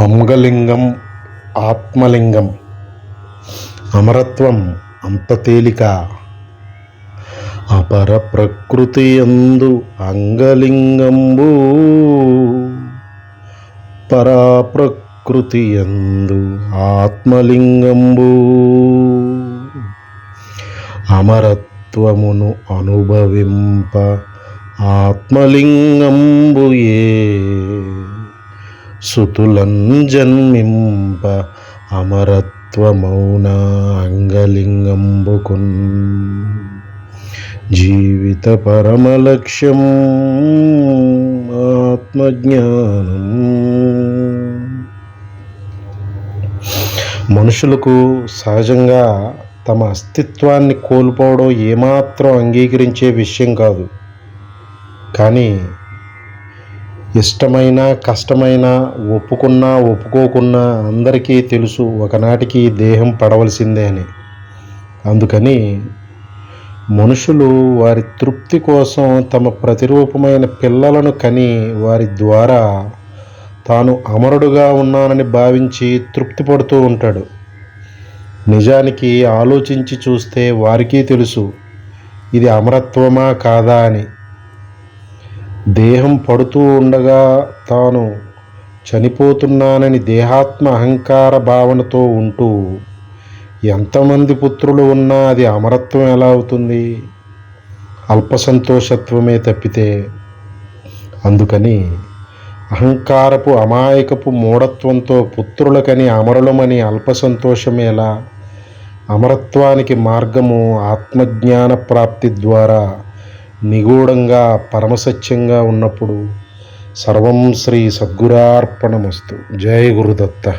అంగలింగం ఆత్మలింగం అమరత్వం అంత తేలిక అపర ప్రకృతి ఎందు అంగలింగంబు పరాప్రకృతి ఎందు ఆత్మలింగంబు. అమరత్వమును అనుభవింప ఆత్మలింగంబుయే జన్మింప అమరత్వమౌన అంగలింగంబుకున్. జీవిత పరమలక్ష్యం ఆత్మజ్ఞానం. మనుషులకు సహజంగా తమ అస్తిత్వాన్ని కోల్పోవడం ఏమాత్రం అంగీకరించే విషయం కాదు. కానీ ఇష్టమైన కష్టమైన ఒప్పుకున్నా ఒప్పుకోకున్నా అందరికీ తెలుసు ఒకనాటికి దేహం పడవలసిందే అని. అందుకని మనుషులు వారి తృప్తి కోసం తమ ప్రతిరూపమైన పిల్లలను కని వారి ద్వారా తాను అమరుడుగా ఉన్నానని భావించి తృప్తి పడుతూ ఉంటాడు. నిజానికి ఆలోచించి చూస్తే వారికి తెలుసు ఇది అమరత్వమా కాదా అని. దేహం పడుతూ ఉండగా తాను చనిపోతున్నానని దేహాత్మ అహంకార భావనతో ఉంటూ ఎంతమంది పుత్రులు ఉన్నా అది అమరత్వం ఎలా అవుతుంది? అల్ప సంతోషత్వమే తప్పితే. అందుకని అహంకారపు అమాయకపు మూఢత్వంతో పుత్రులకని అమరులమని అల్ప సంతోషమేలా అమరత్వానికి మార్గము ఆత్మజ్ఞాన ప్రాప్తి ద్వారా నిగూఢంగా పరమసత్యంగా ఉన్నప్పుడు సర్వం శ్రీ సద్గురార్పణమస్తు. జయ గురుదత్త.